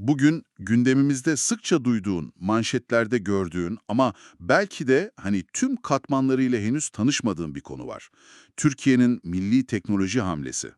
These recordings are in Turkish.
bugün gündemimizde sıkça duyduğun, manşetlerde gördüğün ama belki de hani tüm katmanlarıyla henüz tanışmadığın bir konu var. Türkiye'nin milli teknoloji hamlesi.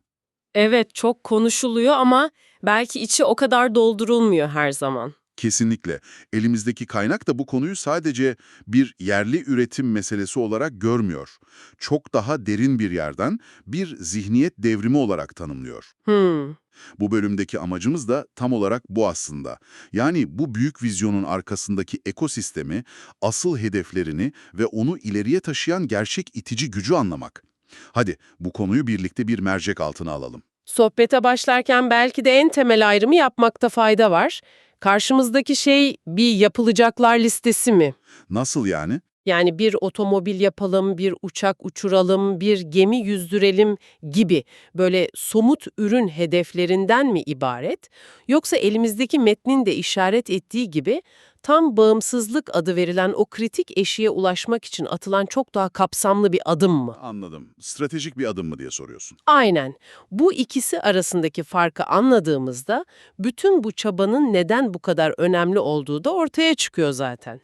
Evet, çok konuşuluyor ama belki içi o kadar doldurulmuyor her zaman. Kesinlikle. Elimizdeki kaynak da bu konuyu sadece bir yerli üretim meselesi olarak görmüyor. Çok daha derin bir yerden bir zihniyet devrimi olarak tanımlıyor. Hmm, Bu bölümdeki amacımız da tam olarak bu aslında. Yani bu büyük vizyonun arkasındaki ekosistemi, asıl hedeflerini ve onu ileriye taşıyan gerçek itici gücü anlamak. Hadi bu konuyu birlikte bir mercek altına alalım. sohbete başlarken belki de en temel ayrımı yapmakta fayda var. Karşımızdaki şey bir yapılacaklar listesi mi? Nasıl yani? Yani bir otomobil yapalım, bir uçak uçuralım, bir gemi yüzdürelim gibi böyle somut ürün hedeflerinden mi ibaret? Yoksa elimizdeki metnin de işaret ettiği gibi tam bağımsızlık adı verilen o kritik eşiğe ulaşmak için atılan çok daha kapsamlı bir adım mı? Anladım. Stratejik bir adım mı diye soruyorsun. Aynen. Bu ikisi arasındaki farkı anladığımızda bütün bu çabanın neden bu kadar önemli olduğu da ortaya çıkıyor zaten.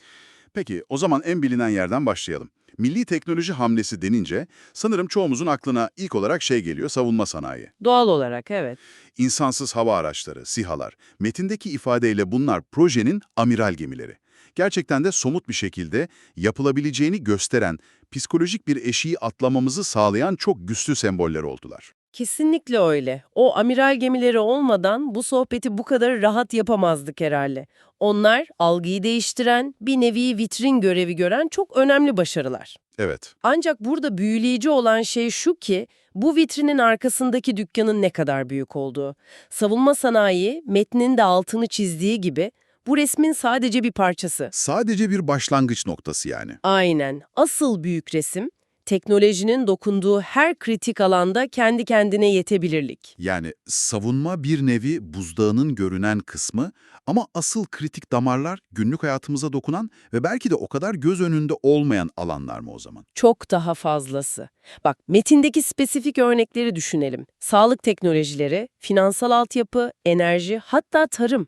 Peki o zaman en bilinen yerden başlayalım. Milli teknoloji hamlesi denince sanırım çoğumuzun aklına ilk olarak şey geliyor, savunma sanayi. Doğal olarak evet. İnsansız hava araçları, SİHA'lar. Metindeki ifadeyle bunlar projenin amiral gemileri. Gerçekten de somut bir şekilde yapılabileceğini gösteren, psikolojik bir eşiği atlamamızı sağlayan çok güçlü semboller oldular. Kesinlikle öyle. O amiral gemileri olmadan bu sohbeti bu kadar rahat yapamazdık herhalde. Onlar algıyı değiştiren, bir nevi vitrin görevi gören çok önemli başarılar. Evet, Ancak burada büyüleyici olan şey şu ki, bu vitrinin arkasındaki dükkanın ne kadar büyük olduğu. Savunma sanayi, metnin de altını çizdiği gibi, bu resmin sadece bir parçası. sadece bir başlangıç noktası yani. Aynen. Asıl büyük resim, teknolojinin dokunduğu her kritik alanda kendi kendine yetebilirlik. Yani savunma bir nevi buzdağının görünen kısmı ama asıl kritik damarlar günlük hayatımıza dokunan ve belki de o kadar göz önünde olmayan alanlar mı o zaman? Çok daha fazlası. Bak, metindeki spesifik örnekleri düşünelim. Sağlık teknolojileri, finansal altyapı, enerji, hatta tarım.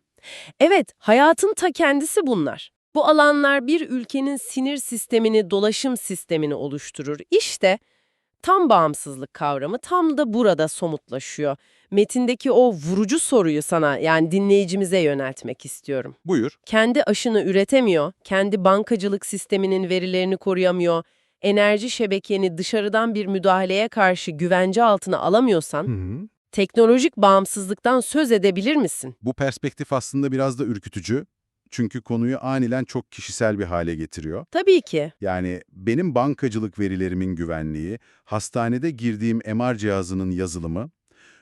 Evet, hayatın ta kendisi bunlar. Bu alanlar bir ülkenin sinir sistemini, dolaşım sistemini oluşturur. İşte tam bağımsızlık kavramı tam da burada somutlaşıyor. Metindeki o vurucu soruyu sana yani dinleyicimize yöneltmek istiyorum. Buyur. kendi aşını üretemiyor, kendi bankacılık sisteminin verilerini koruyamıyor, enerji şebekeni dışarıdan bir müdahaleye karşı güvence altına alamıyorsan, teknolojik bağımsızlıktan söz edebilir misin? Bu perspektif aslında biraz da ürkütücü. Çünkü konuyu anilen çok kişisel bir hale getiriyor. Tabii ki. Yani benim bankacılık verilerimin güvenliği, hastanede girdiğim MR cihazının yazılımı,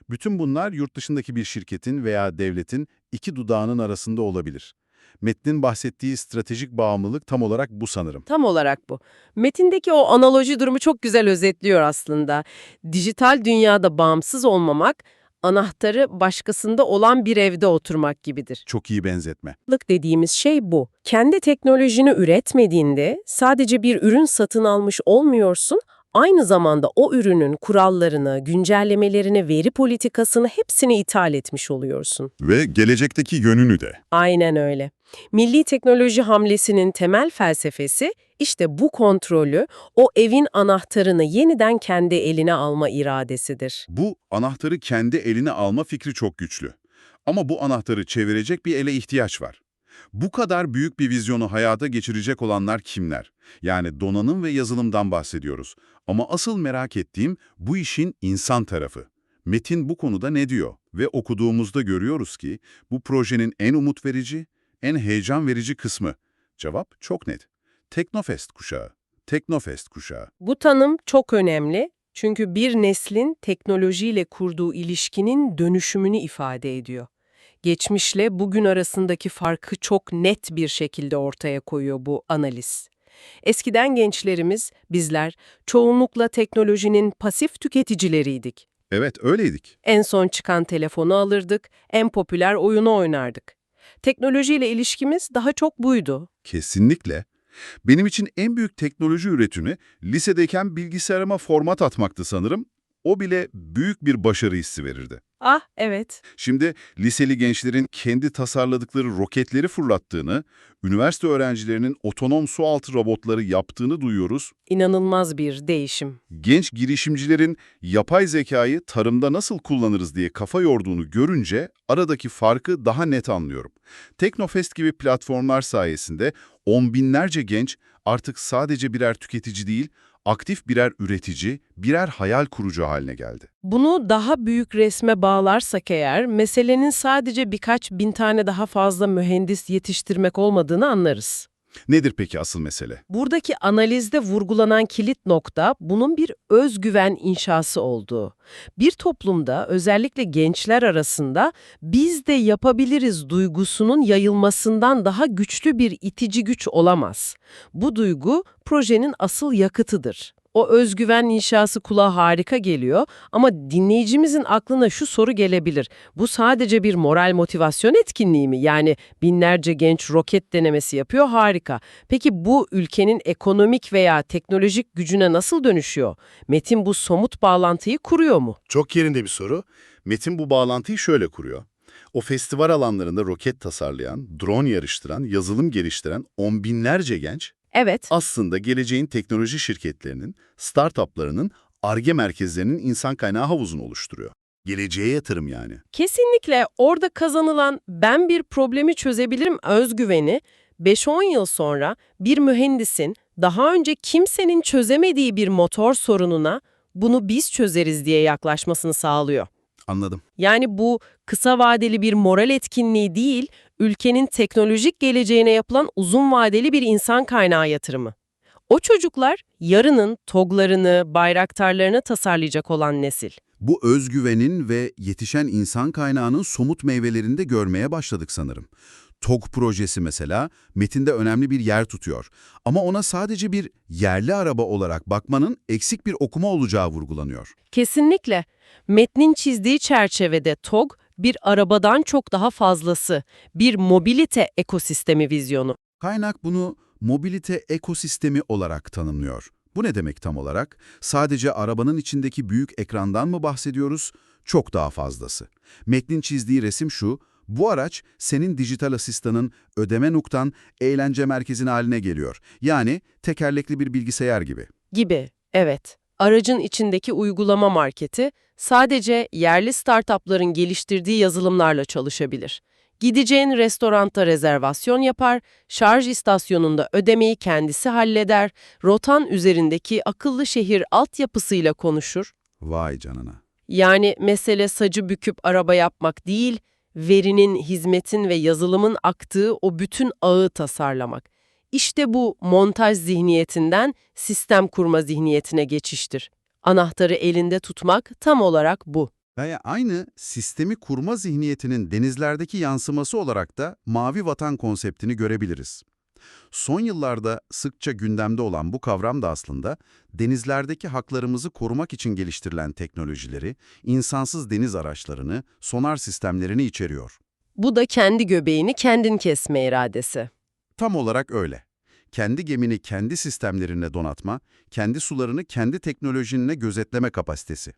bütün bunlar yurt dışındaki bir şirketin veya devletin iki dudağının arasında olabilir. Metnin bahsettiği stratejik bağımlılık tam olarak bu sanırım. Tam olarak bu. Metindeki o analoji durumu çok güzel özetliyor aslında. Dijital dünyada bağımsız olmamak, anahtarı başkasında olan bir evde oturmak gibidir. Çok iyi benzetme. Lık dediğimiz şey bu. Kendi teknolojini üretmediğinde sadece bir ürün satın almış olmuyorsun, aynı zamanda o ürünün kurallarını, güncellemelerini, veri politikasını hepsini ithal etmiş oluyorsun. Ve gelecekteki yönünü de. Aynen öyle. Milli teknoloji hamlesinin temel felsefesi işte bu kontrolü, o evin anahtarını yeniden kendi eline alma iradesidir. Bu anahtarı kendi eline alma fikri çok güçlü. Ama bu anahtarı çevirecek bir ele ihtiyaç var. Bu kadar büyük bir vizyonu hayata geçirecek olanlar kimler? Yani donanım ve yazılımdan bahsediyoruz. Ama asıl merak ettiğim bu işin insan tarafı. Metin bu konuda ne diyor? Ve okuduğumuzda görüyoruz ki bu projenin en umut verici, en heyecan verici kısmı. Cevap çok net. Teknofest kuşağı. Teknofest kuşağı. Bu tanım çok önemli çünkü bir neslin teknolojiyle kurduğu ilişkinin dönüşümünü ifade ediyor. Geçmişle bugün arasındaki farkı çok net bir şekilde ortaya koyuyor bu analiz. Eskiden gençlerimiz, bizler çoğunlukla teknolojinin pasif tüketicileriydik. Evet öyleydik. En son çıkan telefonu alırdık, en popüler oyunu oynardık. Teknolojiyle ilişkimiz daha çok buydu. Kesinlikle. Benim için en büyük teknoloji üretimi lisedeyken bilgisayarıma format atmaktı sanırım. O bile büyük bir başarı hissi verirdi. Ah evet. Şimdi liseli gençlerin kendi tasarladıkları roketleri fırlattığını, üniversite öğrencilerinin otonom sualtı robotları yaptığını duyuyoruz. İnanılmaz bir değişim. Genç girişimcilerin yapay zekayı tarımda nasıl kullanırız diye kafa yorduğunu görünce aradaki farkı daha net anlıyorum. Teknofest gibi platformlar sayesinde on binlerce genç artık sadece birer tüketici değil, aktif birer üretici, birer hayal kurucu haline geldi. Bunu daha büyük resme bağlarsak eğer, meselenin sadece birkaç bin tane daha fazla mühendis yetiştirmek olmadığını anlarız. Nedir peki asıl mesele? Buradaki analizde vurgulanan kilit nokta bunun bir özgüven inşası olduğu. Bir toplumda özellikle gençler arasında biz de yapabiliriz duygusunun yayılmasından daha güçlü bir itici güç olamaz. Bu duygu projenin asıl yakıtıdır. O özgüven inşası kulağa harika geliyor ama dinleyicimizin aklına şu soru gelebilir. Bu sadece bir moral motivasyon etkinliği mi? Yani binlerce genç roket denemesi yapıyor harika. Peki bu ülkenin ekonomik veya teknolojik gücüne nasıl dönüşüyor? Metin bu somut bağlantıyı kuruyor mu? Çok yerinde bir soru. Metin bu bağlantıyı şöyle kuruyor. O festival alanlarında roket tasarlayan, drone yarıştıran, yazılım geliştiren on binlerce genç Evet. aslında geleceğin teknoloji şirketlerinin, startuplarının, ARGE merkezlerinin insan kaynağı havuzunu oluşturuyor. Geleceğe yatırım yani. Kesinlikle orada kazanılan ben bir problemi çözebilirim özgüveni 5-10 yıl sonra bir mühendisin daha önce kimsenin çözemediği bir motor sorununa bunu biz çözeriz diye yaklaşmasını sağlıyor. Anladım. Yani bu kısa vadeli bir moral etkinliği değil, ülkenin teknolojik geleceğine yapılan uzun vadeli bir insan kaynağı yatırımı. O çocuklar yarının toglarını, bayraktarlarını tasarlayacak olan nesil. Bu özgüvenin ve yetişen insan kaynağının somut meyvelerini de görmeye başladık sanırım. TOG projesi mesela metinde önemli bir yer tutuyor. Ama ona sadece bir yerli araba olarak bakmanın eksik bir okuma olacağı vurgulanıyor. Kesinlikle. Metnin çizdiği çerçevede TOG bir arabadan çok daha fazlası, bir mobilite ekosistemi vizyonu. Kaynak bunu mobilite ekosistemi olarak tanımlıyor. Bu ne demek tam olarak? Sadece arabanın içindeki büyük ekrandan mı bahsediyoruz? Çok daha fazlası. Metnin çizdiği resim şu, bu araç senin dijital asistanın, ödeme noktan, eğlence merkezin haline geliyor. Yani tekerlekli bir bilgisayar gibi. Gibi, evet. Aracın içindeki uygulama marketi sadece yerli startupların geliştirdiği yazılımlarla çalışabilir. Gideceğin restoranda rezervasyon yapar, şarj istasyonunda ödemeyi kendisi halleder, rotan üzerindeki akıllı şehir altyapısıyla konuşur. Vay canına. Yani mesele sacı büküp araba yapmak değil, verinin, hizmetin ve yazılımın aktığı o bütün ağı tasarlamak. İşte bu montaj zihniyetinden sistem kurma zihniyetine geçiştir. Anahtarı elinde tutmak tam olarak bu. Ve aynı sistemi kurma zihniyetinin denizlerdeki yansıması olarak da mavi vatan konseptini görebiliriz. Son yıllarda sıkça gündemde olan bu kavram da aslında denizlerdeki haklarımızı korumak için geliştirilen teknolojileri, insansız deniz araçlarını, sonar sistemlerini içeriyor. Bu da kendi göbeğini kendin kesme iradesi. Tam olarak öyle. Kendi gemini kendi sistemlerine donatma, kendi sularını kendi teknolojinle gözetleme kapasitesi.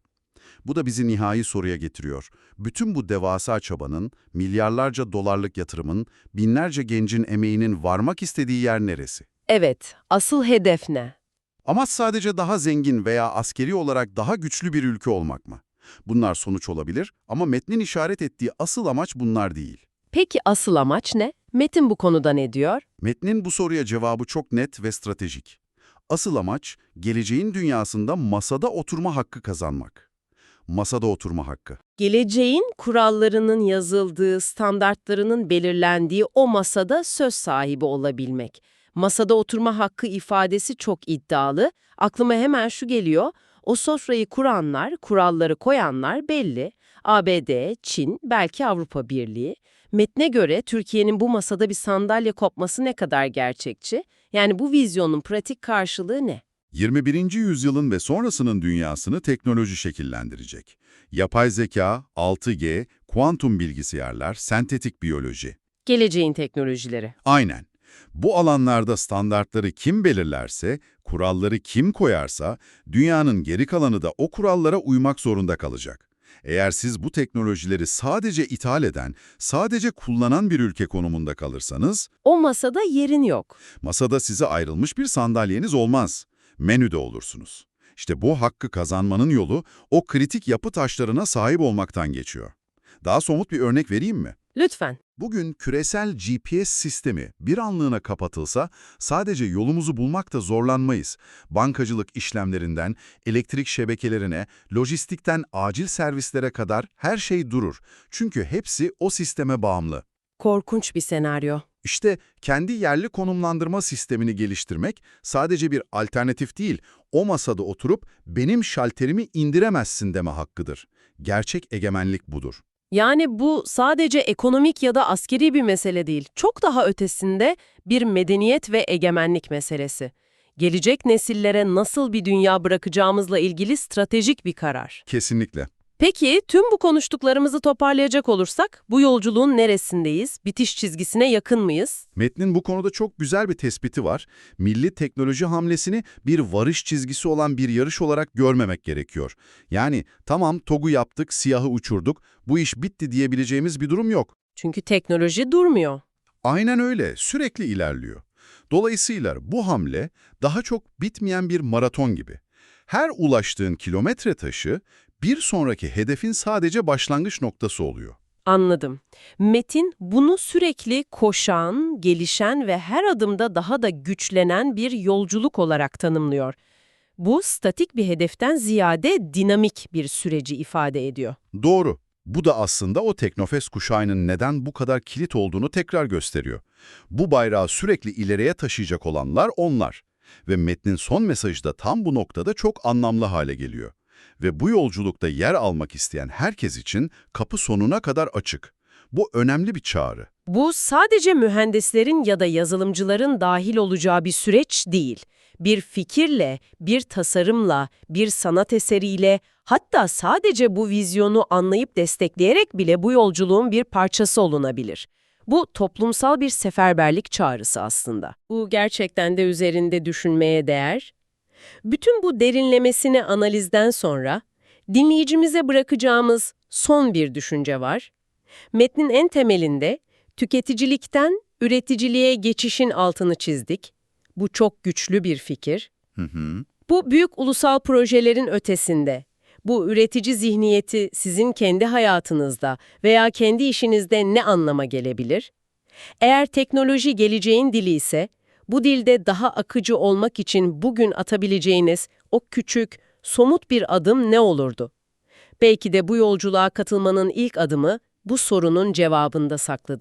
Bu da bizi nihai soruya getiriyor. Bütün bu devasa çabanın, milyarlarca dolarlık yatırımın, binlerce gencin emeğinin varmak istediği yer neresi? Evet, asıl hedef ne? Amaç sadece daha zengin veya askeri olarak daha güçlü bir ülke olmak mı? Bunlar sonuç olabilir ama metnin işaret ettiği asıl amaç bunlar değil. Peki asıl amaç ne? Metin bu konuda ne diyor? Metnin bu soruya cevabı çok net ve stratejik. Asıl amaç, geleceğin dünyasında masada oturma hakkı kazanmak. Masada oturma hakkı. Geleceğin kurallarının yazıldığı, standartlarının belirlendiği o masada söz sahibi olabilmek. Masada oturma hakkı ifadesi çok iddialı. Aklıma hemen şu geliyor. O sofrayı kuranlar, kuralları koyanlar belli. ABD, Çin, belki Avrupa Birliği. Metne göre Türkiye'nin bu masada bir sandalye kopması ne kadar gerçekçi? Yani bu vizyonun pratik karşılığı ne? 21. yüzyılın ve sonrasının dünyasını teknoloji şekillendirecek. Yapay zeka, 6G, kuantum bilgisayarlar, sentetik biyoloji. Geleceğin teknolojileri. Aynen. Bu alanlarda standartları kim belirlerse, kuralları kim koyarsa, dünyanın geri kalanı da o kurallara uymak zorunda kalacak. Eğer siz bu teknolojileri sadece ithal eden, sadece kullanan bir ülke konumunda kalırsanız, O masada yerin yok. masada size ayrılmış bir sandalyeniz olmaz. Menüde olursunuz. İşte bu hakkı kazanmanın yolu o kritik yapı taşlarına sahip olmaktan geçiyor. Daha somut bir örnek vereyim mi? Lütfen. Bugün küresel GPS sistemi bir anlığına kapatılsa sadece yolumuzu bulmakta zorlanmayız. Bankacılık işlemlerinden, elektrik şebekelerine, lojistikten acil servislere kadar her şey durur. Çünkü hepsi o sisteme bağımlı. Korkunç bir senaryo. İşte kendi yerli konumlandırma sistemini geliştirmek sadece bir alternatif değil, o masada oturup benim şalterimi indiremezsin deme hakkıdır. Gerçek egemenlik budur. Yani bu sadece ekonomik ya da askeri bir mesele değil. Çok daha ötesinde bir medeniyet ve egemenlik meselesi. Gelecek nesillere nasıl bir dünya bırakacağımızla ilgili stratejik bir karar. Kesinlikle. Peki tüm bu konuştuklarımızı toparlayacak olursak bu yolculuğun neresindeyiz? Bitiş çizgisine yakın mıyız? Metnin bu konuda çok güzel bir tespiti var. Milli teknoloji hamlesini bir varış çizgisi olan bir yarış olarak görmemek gerekiyor. Yani tamam TOG'u yaptık, siyahı uçurduk, bu iş bitti diyebileceğimiz bir durum yok. Çünkü teknoloji durmuyor. Aynen öyle, sürekli ilerliyor. Dolayısıyla bu hamle daha çok bitmeyen bir maraton gibi. Her ulaştığın kilometre taşı bir sonraki hedefin sadece başlangıç noktası oluyor. Anladım. Metin bunu sürekli koşan, gelişen ve her adımda daha da güçlenen bir yolculuk olarak tanımlıyor. Bu statik bir hedeften ziyade dinamik bir süreci ifade ediyor. Doğru. Bu da aslında o Teknofest kuşağının neden bu kadar kilit olduğunu tekrar gösteriyor. Bu bayrağı sürekli ileriye taşıyacak olanlar onlar. Ve metnin son mesajı da tam bu noktada çok anlamlı hale geliyor. Ve bu yolculukta yer almak isteyen herkes için kapı sonuna kadar açık. Bu önemli bir çağrı. Bu sadece mühendislerin ya da yazılımcıların dahil olacağı bir süreç değil. Bir fikirle, bir tasarımla, bir sanat eseriyle, hatta sadece bu vizyonu anlayıp destekleyerek bile bu yolculuğun bir parçası olunabilir. Bu toplumsal bir seferberlik çağrısı aslında. Bu gerçekten de üzerinde düşünmeye değer. Bütün bu derinlemesine analizden sonra dinleyicimize bırakacağımız son bir düşünce var. Metnin en temelinde tüketicilikten üreticiliğe geçişin altını çizdik. Bu çok güçlü bir fikir. Hı hı. Bu büyük ulusal projelerin ötesinde. Bu üretici zihniyeti sizin kendi hayatınızda veya kendi işinizde ne anlama gelebilir? Eğer teknoloji geleceğin dili ise, bu dilde daha akıcı olmak için bugün atabileceğiniz o küçük, somut bir adım ne olurdu? Belki de bu yolculuğa katılmanın ilk adımı bu sorunun cevabında saklıdır.